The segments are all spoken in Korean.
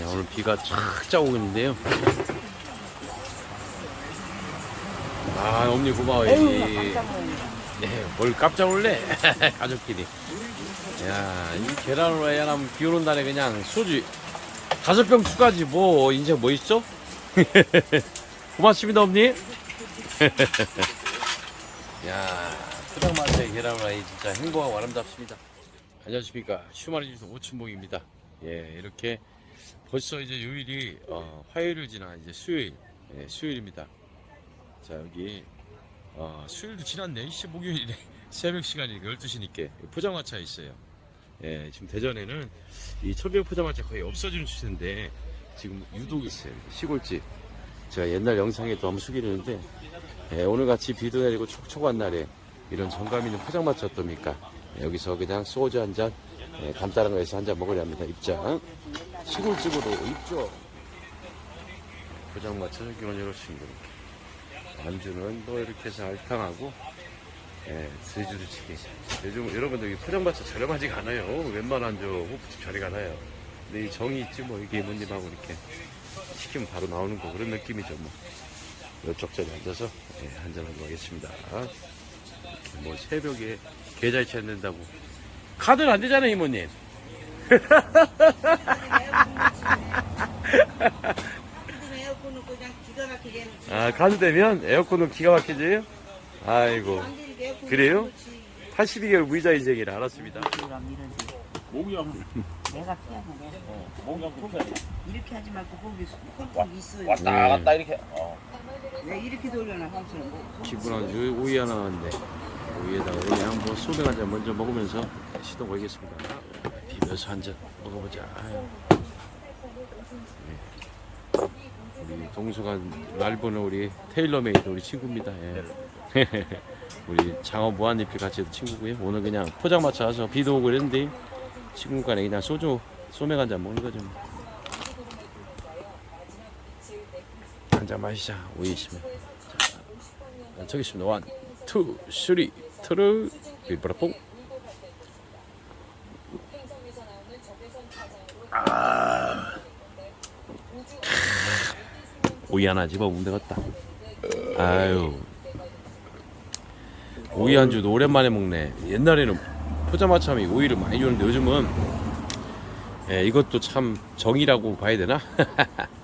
야, 오늘 비가 쫙 짜고 있는데요. 아, 엄니 고마워요. 네, 뭘 깜짝 놀래. 가족끼리. 야, 이 계란으로 해야 하면 비 오는 날에 그냥 소주 다섯 병 추가지 뭐, 인생 뭐 있어? 고맙습니다, 엄니. 야, 포장마차의 계란후라이 진짜 행복하고 아름답습니다. 안녕하십니까. 슈마리 주소 오춘봉입니다. 예, 이렇게 벌써 이제 요일이 어, 화요일을 지나 이제 수요일, 예, 수요일입니다. 자, 여기 어, 수요일도 지났네. 씨, 목요일에 새벽 시간이 12시니까 포장마차 있어요. 예, 지금 대전에는 이 철벽 포장마차 거의 없어지는 추세인데 지금 유독 있어요. 시골집. 제가 옛날 영상에도 한번 소개했는데 예, 오늘같이 비도 내리고 촉촉한 날에 이런 정감 있는 포장마차 어떻습니까? 예, 여기서 그냥 소주 한 잔, 예, 간단한 거에서 한 잔 먹으려 합니다. 입장. 시골집으로 입죠. 포장마차 여기만 열었습니다. 이렇게. 안주는 또 이렇게 해서 알탕하고, 예, 돼지루치기. 요즘 여러분들 이 포장마차 저렴하지가 않아요. 웬만한 저 호프집 자리가 나요. 근데 이 정이 있지 뭐 이게 이모님하고 이렇게 시키면 바로 나오는 거 그런 느낌이죠 뭐. 이쪽 자리에 앉아서 예, 한잔하고 가겠습니다. 이렇게 뭐 새벽에 계좌 이체 안 된다고. 카드는 안 되잖아요, 이모님. 아, 카드 되면 에어컨은 기가 막히지요? 아이고. 그래요? 해놓지. 82개월 무이자 인생이라 알았습니다. 이러지. 목욕 내가 피하고 내 불편해. 이렇게 하지 말고 거기 손톱 있어요. 왔다 네. 갔다 이렇게. 어. 왜 이렇게 돌려놔 삼촌은 뭐. 기분한 주 오이 하나 나왔는데 오이에다가 그냥 뭐 소맥 한잔 먼저 먹으면서 시동 걸겠습니다. 비벼서 한 잔 먹어보자. 네. 우리 동수간 날보는 우리 테일러메이드 우리 친구입니다. 예. 우리 장어 무한리필 같이 친구고요. 오늘 그냥 포장마차 와서 비도 오고 그랬는데 친구 간에 그냥 소주 소맥 한 잔 먹는 거죠. 한 잔 마시자 오이 있으면. 자, 저기 있습니다. 원, 투, 쓰리, 트르, 비브라뽕. 아, 오이 하나 집어보면 되겠다. 아유, 오이 한주도 오랜만에 먹네. 옛날에는 하면 오이를 많이 줬는데 요즘은 예, 이것도 참 정이라고 봐야 되나?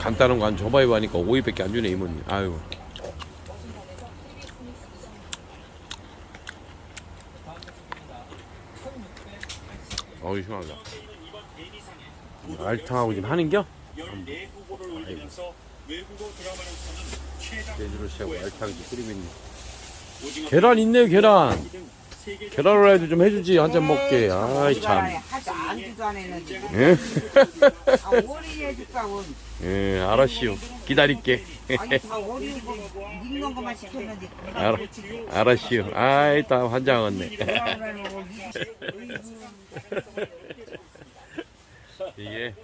간단한 거안 줘봐요 하니까 오이밖에 안 주네 이모님 아유 어우 시원하다. 알탕하고 지금 하는겨? 돼지로 새우 알탕 끓이고. 있네 계란 있네요 계란 계란을 해도 좀 해주지 한 잔 먹게 아이 참 하지 안지도 안 했는데. 예? 아, 오리 해줄까, 원. 예, 알았시오 기다릴게 아니, 다 오리 거, 익는 것만 시켰는데. 내가 알아, 그렇지. 알았시오. 아이, 다. 계란을 먹어. 이게,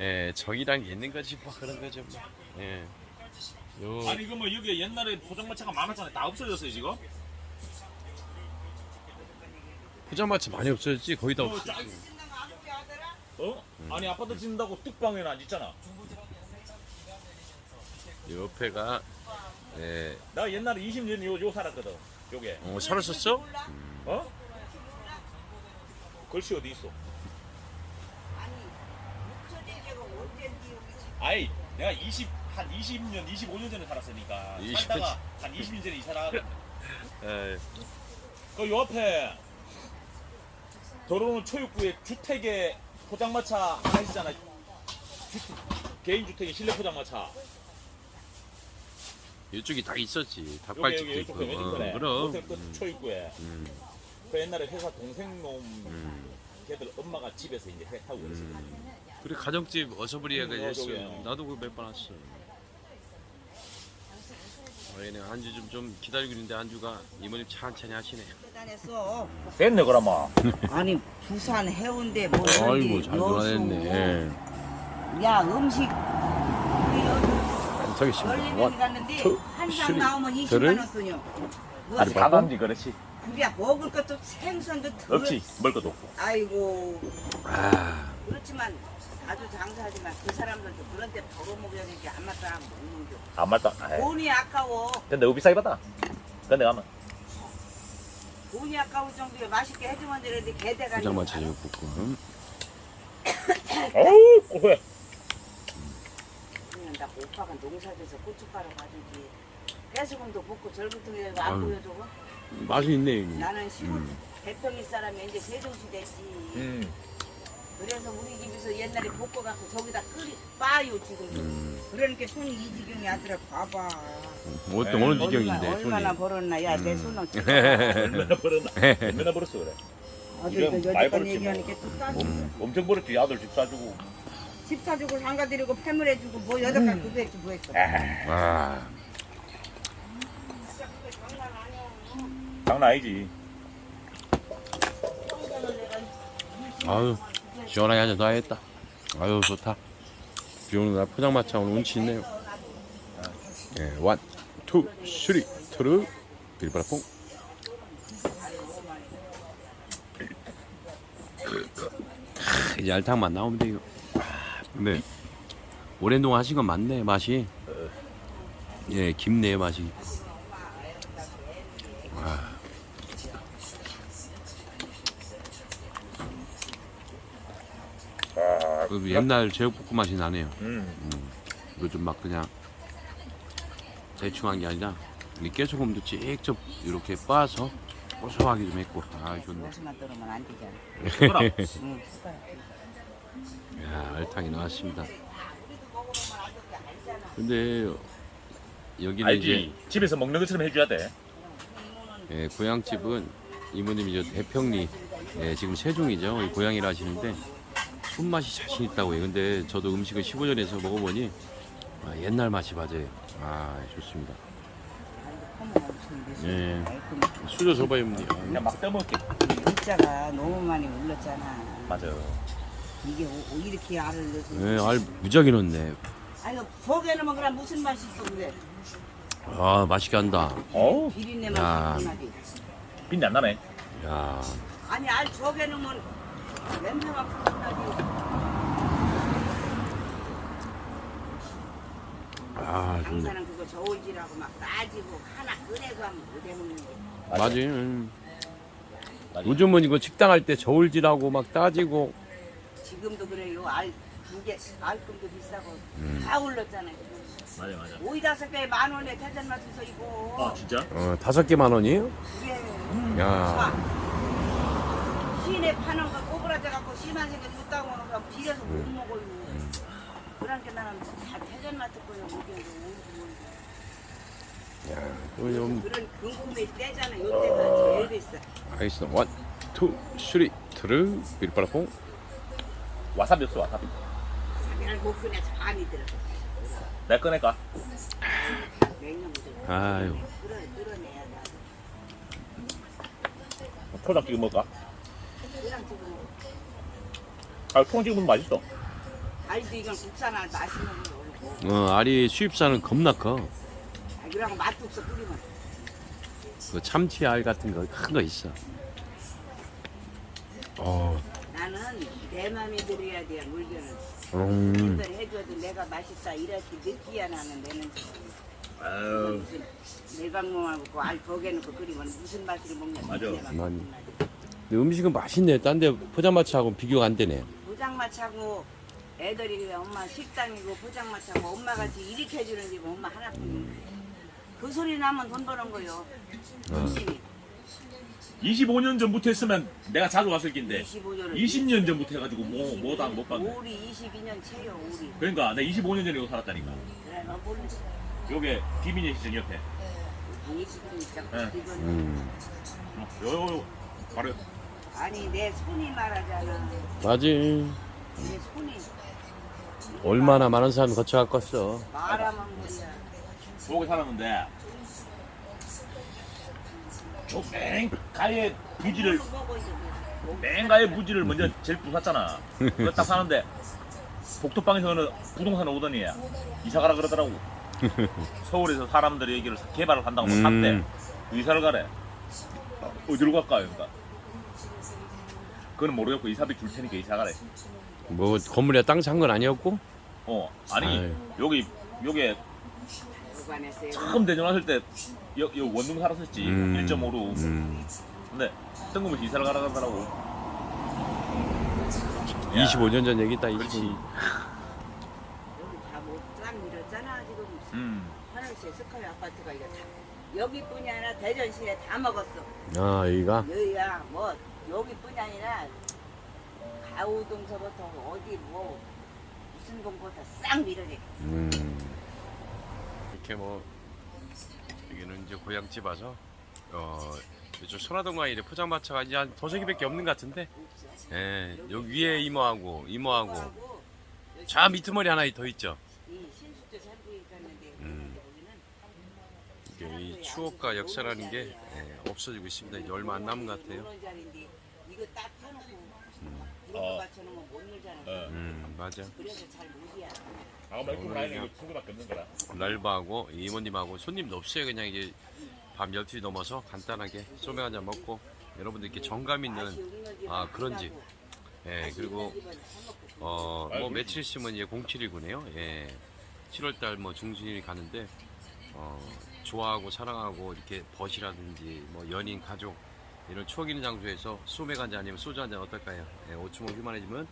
예, 정이란 게 있는 거지, 뭐, 그런 거죠, 뭐. 예. 요, 아니 이거 뭐 여기 옛날에 포장마차가 많았잖아요. 다 없어졌어요 지금. 포장마차 많이 없어졌지? 거의 다 어, 없어. 쫙- 어? 아니 아파트 짓는다고 뚝방에는 안 짓잖아. 옆에가, 예, 나 옛날에 20년 요, 요 살았거든. 요게. 어, 살았었어? 어? 글씨 어디 있어? 아이 내가 20, 한 20년, 25년 전에 살았으니까 20 살다가 한 20년 전에 이사 나가 예, 그요 앞에 도로는 초입구에 주택에 포장마차 하나 있잖아. 주택, 개인 주택에 실내 포장마차. 이쪽이 다 있었지. 여기 닭발집도 여기 있고. 이쪽에 어, 왼쪽에 그럼. 호텔 끝 초입구에. 음, 그 옛날에 회사 동생 놈 음, 걔들 엄마가 집에서 이제 해 하고 있어. 음. 그래, 가정집 어서브리아가 음, 했어. 저기. 나도 그몇번 왔어. 어, 얘네 안주 좀, 좀 기다리고 있는데 안주가 이모님 천천히 하시네요. 대단했어. 됐네 그러면. 아니, 부산 해운대 뭐. 아이고, 잘. 돌아냈네. 야, 음식. 원, 데 갔는데 투, 한상 쓰리, 나오면 20만 들을. 원 돈이요. 아니 가감지 그렇지. 그게 먹을 것도 생선도 더 없지. 먹을 것도 없고. 아이고 아, 그렇지만 아주 장사하지만 그 사람들도 그런 데 벌어먹여야 되지 아마 사람 먹는 게 안 맞다. 에이. 돈이 아까워 근데 너무 비싸게 받아. 근데 가면 돈이 아까울 정도에 맛있게 해주면 되는데 개대가 포장마차 제육볶음. 어우 고소해. 그냥 나 오빠가 농사져서 고춧가루 가지지 깨소금도 볶고 절구통에 안 아유. 보여줘 맛이 있네, 형님. 나는 시골 음. 대평이 사람이 이제 세종시 됐지 음. 그래서 우리 집에서 옛날에 볶아갖고 저기다 끓이 빠요 지금도 음, 그러니까 손이 이 지경이 아들아 봐봐 어떤 어느 얼마- 지경인데, 얼마나 손이. 벌었나 야 내 음. 손은 얼마나 벌었나? 얼마나 벌었어 그래. 아들도 많이 여태까지 벌었지 얘기하니까 또 따지고 음. 엄청 벌었지. 아들 집 사주고. 집 사주고 상가 드리고 패물 해주고 뭐 여태까지 그거 했지 뭐 했어 아, 진짜 그게 장난 아니야 장난 아유, 시원하게 더 해야겠다. 아유, 좋다. 비 오는 날 포장마차 오늘 운치 있네요. 예, 원, 투, 쓰리, 트루, 빌바라퐁. 크, 이제 알탕만 나오면 돼요. 아, 근데 오랜 동안 하신 건 맞네 맛이. 예, 깊네 맛이. 아. 그 옛날 제육볶음 맛이 나네요. 음. 요즘 막 그냥 대충 한 게 아니라 이 깨소금도 직접 이렇게 빻아서 고소하게 좀 했고 아 좋네 옷만 떨으면 안 되잖아 숟가락. 응 숟가락 야 알탕이 나왔습니다 근데 여기는 알지. 집에서 먹는 것처럼 해줘야 돼. 이제 예, 고향집은 이모님이 저 대평리 예, 지금 세종이죠 이 고향이라 하시는데 손맛이 자신 있다고 해요 근데 저도 음식을 15년에서 먹어보니 아, 옛날 맛이 맞아요 아 좋습니다. 예. 수저 줘봐요 그냥 막 떠먹게. 문자가 너무 많이 울렸잖아. 맞아. 이게 오- 이렇게 알을 넣어서 예, 알 무지하게 넣네. 아니 속에는 뭐 그럼 무슨 맛이 있어 그래 아 맛있게 한다. 어우 비린내 야. 맛이 나지 빛이 안 나네. 야. 아니 알 속에 넣으면 냄새가 아, 좋네. 장사는 그거 저울질하고 막 따지고 하나 꺼내고 하면 못 해 먹는 게 맞아요. 음. 맞아. 요즘은 이거 식당 할 때 저울질하고 막 따지고 지금도 그래요 알 두개 알금도 비싸고 음. 다 올랐잖아요 맞아 맞아. 오이 다섯 개에 만 원에 대전 맛에서 이거 아 진짜? 어, 다섯 개 만 원이에요? 그게 야, 시내 파는 거 꼬부라져 갖고 심한 생각 있다고 하는 거 비려서 못 음. 먹어요 그러니까 나는 다 듣고요 먹여도 야, 이거 좀 그런 금품이 떼잖아 요때가 제일 비싸 알겠어. 원, 투, 쓰리, 트르, 빌바라퐁. 와사비 없어 와사비. 자기를 못 꺼내 많이 들어 내가 꺼낼까? 아유, 끌어 끌어내야 돼 초장 찍어 먹을까? 그냥 지금 아 초장 찍으면 맛있어. 알도 이건 국산 알 맛있는 거 올고 어, 알이 수입산은 겁나 커. 아, 그러고 맛국수 끓이면 그 참치 알 같은 거 큰 거 있어. 어, 나는 내 맘에 들어야 돼 물건은 음, 친들 해줘도 내가 맛있다 이렇게 느끼야 나는 내는 아유. 무슨 내방모만 먹고 알 넣고 끓이면 무슨 맛으로 먹냐 맞아. 근데 음식은 맛있네. 딴 데 포장마차하고 비교가 안 되네. 포장마차고 애들이 엄마 식당이고 포장마차고 엄마 같이 이렇게 해주는 집 엄마 하나뿐인데 그 소리 나면 돈 버는 거요. 열심히 25년 전부터 했으면 내가 자주 왔을 낀데 25년을 20년 전부터 해가지고 뭐 뭐도 안못 봤네. 우리 22년 채요 우리. 그러니까 내가 25년 전에 여기 살았다니까. 그래 너 요게 비민의 시장 옆에. 이 지금 있잖아 네. 이건 음, 어, 요, 요, 바로 아니 내 손이 말하잖아 맞지. 내 손이 얼마나 많은 사람이 거쳐갔겠어. 말하면 뭐야 저기 살았는데 저맨 가에 부지를 먹어 이제 맨 가에 부지를 먼저 제일 부쉈잖아. 그거 딱 사는데 복도방에서 는 부동산 오더니 이사 가라 그러더라고. 서울에서 사람들이 여기를 개발을 한다고 뭐 음. 산대. 이사를 가래. 어디로 갈까요, 그러니까? 그건 모르겠고 이사비 줄 테니까 이사 가래. 뭐 건물에 땅 산 건 아니었고? 어, 아니 아유. 여기 여기. 처음 대전 왔을 때 여, 여 원룸 살았었지 음. 1.5로. 음. 근데 뜬금없이 이사를 가라 가더라고. 25년 전 얘기다. 그렇지. 25년. 여기 다뭐땅 밀었잖아 지금. 음. 하늘시에 스카이 아파트가 이거 다 여기뿐이 아니라 대전시에 다 먹었어. 아 여기가 여기가 뭐 여기뿐이 아니라 가우동서부터 어디 뭐 무슨 공부부터 싹 밀어내. 음. 이렇게 뭐 여기는 이제 고향집 와서 어 이쪽 소나동과 이래 포장마차가 이제 한 도세 개밖에 없는 것 같은데 예 여기 위에 이모하고 이모하고 하고 저 밑머리 하나 더 있죠 음. 이게 이 추억과 역사라는 게 예, 없어지고 있습니다 이제 얼마 안 남은 것 같아요 이거 딱 펴놓고 음. 그런 어. 못 놀잖아. 어. 음 맞아 그래서 잘 못이야. 아, 말고 라인에 이거 친구밖에 없는 거라. 랄바하고 이모님하고 손님도 없어요 그냥 이게 밤 12시 넘어서 간단하게 소맥 한잔 먹고 여러분들께 정감 있는 아, 그런지. 예 그리고 어 뭐 며칠 있으면 이제 0719네요. 예. 7월달 뭐 중순이 가는데 어 좋아하고 사랑하고 이렇게 벗이라든지 뭐 연인 가족 이런 추억 있는 장소에서 소맥 한잔 아니면 소주 한잔 어떨까요? 예, 오추모 휴만해지면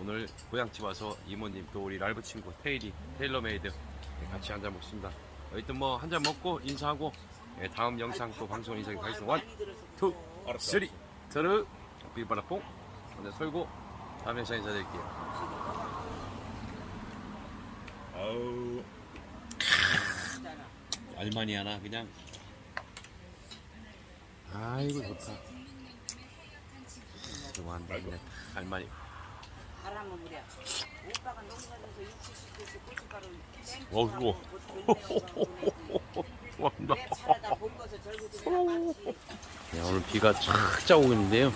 오늘 고향집 와서 이모님 또 우리 랄브 친구 테일이 테일러메이드 예, 같이 한잔 먹습니다. 여하튼 뭐한잔 먹고 인사하고 예, 다음 영상 또 방송 인사에 가겠습니다. 원, 투. 쓰리, 트르, 비바라뽕 오늘 설고 다음 영상 인사드릴게요. 아우. 알마니 하나 그냥 아이고 좋다. 그만 그냥 알마니. 바람은 무려 오빠가 농사져서 60, 70개씩 고춧가루 어이구. 볶아서 같이 야, 오늘 비가 착 오고 있는데요?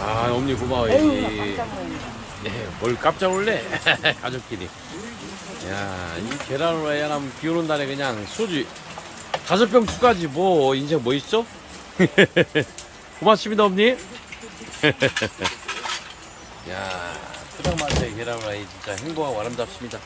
아 엄니 고마워 이. 네, 뭘 깜짝 놀래? 가족끼리. 야 이 계란 후라이 하나면 비 오는 날에 그냥 소주 다섯 병 추가지. 뭐 인생 뭐 있어? 고맙습니다 엄니. 야 포장마차의 계란 후라이 진짜 행복하고 아름답습니다